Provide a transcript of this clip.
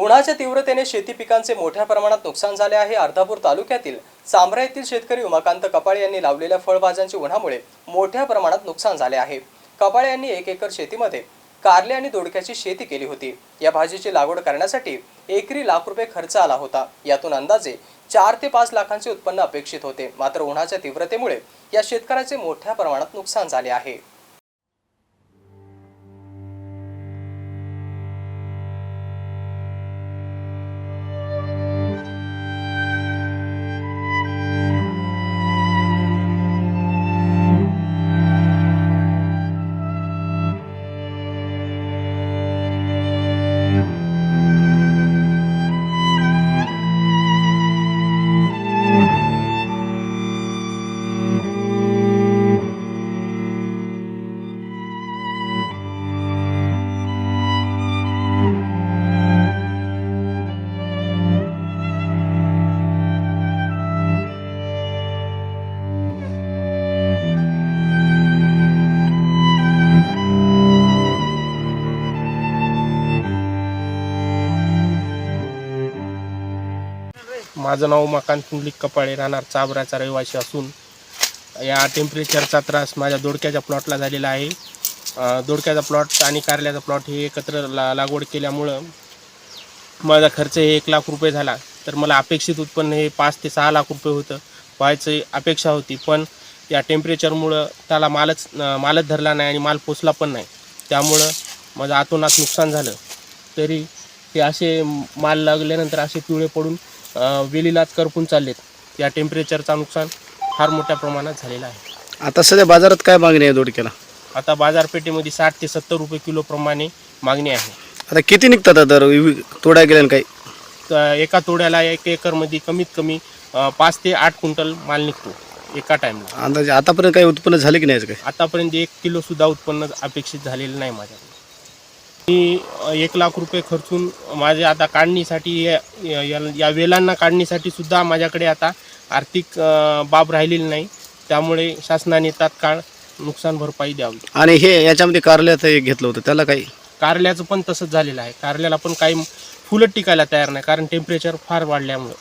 उन्हाच्या तीव्रतेने शेती पिकांचे मोठ्या प्रमाणात नुकसान झाले आहे. अर्धापूर तालुक्यातील चांभरा येथील शेतकरी उमाकांत कपाळे यांनी लावलेल्या फळभाज्यांची उन्हामुळे मोठ्या प्रमाणात नुकसान झाले आहे. कपाळे यांनी एक एकर शेतीमध्ये कारले आणि दोडक्याची शेती केली होती. या भाजीची लागवड करण्यासाठी एकरी लाख रुपये खर्च आला होता. यातून अंदाजे चार ते पाच लाखांचे उत्पन्न अपेक्षित होते. मात्र उन्हाच्या तीव्रतेमुळे या शेतकऱ्याचे मोठ्या प्रमाणात नुकसान झाले आहे. माझं नाव मकान कुंडलिक कपाळे राहणार चाबराचा रहिवासी असून या टेम्परेचरचा त्रास माझ्या दोडक्याच्या प्लॉटला झालेला आहे. दोडक्याचा प्लॉट आणि कारल्याचा प्लॉट हे एकत्र ला लागवड केल्यामुळं माझा खर्च हे एक लाख रुपये झाला. तर मला अपेक्षित उत्पन्न हे पाच ते सहा लाख रुपये होतं. व्हायचं अपेक्षा होती पण या टेम्परेचरमुळं त्याला मालच मालच धरला नाही आणि माल पोचला पण नाही. त्यामुळं माझं आतोनात नुकसान झालं. तरी हे असे माल लागल्यानंतर असे पिवळे पडून वेलीलाच करपून चाललेत. या टेम्परेचरचा नुकसान फार मोठ्या प्रमाणात झालेलं आहे. आता सध्या बाजारात काय मागणी आहे दोडक्याला? आता बाजारपेठेमध्ये साठ ते सत्तर रुपये किलो प्रमाणे मागणी आहे. आता किती निघतात आता दर? वि- तोडा गेल्यानं काही? तर एका तोड्याला एक एकरमध्ये कमीत कमी अं, पाच ते आठ क्विंटल माल निघतो एका टाईमला अंदाजे आतापर्यंत काही उत्पन्न झाले की नाही याचं काय आतापर्यंत एक किलोसुद्धा उत्पन्न अपेक्षित झालेलं नाही माझ्याकडे. मी एक लाख रुपये खर्चून माझ्या आता काढणीसाठी या- वेलांना काढणीसाठी सुद्धा माझ्याकडे आता आर्थिक बाब राहिलेली नाही. त्यामुळे शासनाने तात्काळ नुकसान भरपाई द्यावी. आणि हे याच्यामध्ये कारल्याचं एक घेतलं होतं त्याला काही? कारल्याचं पण तसंच झालेलं आहे. कारल्याला पण काही फुलं टिकायला तयार नाही कारण टेम्परेचर फार वाढल्यामुळं.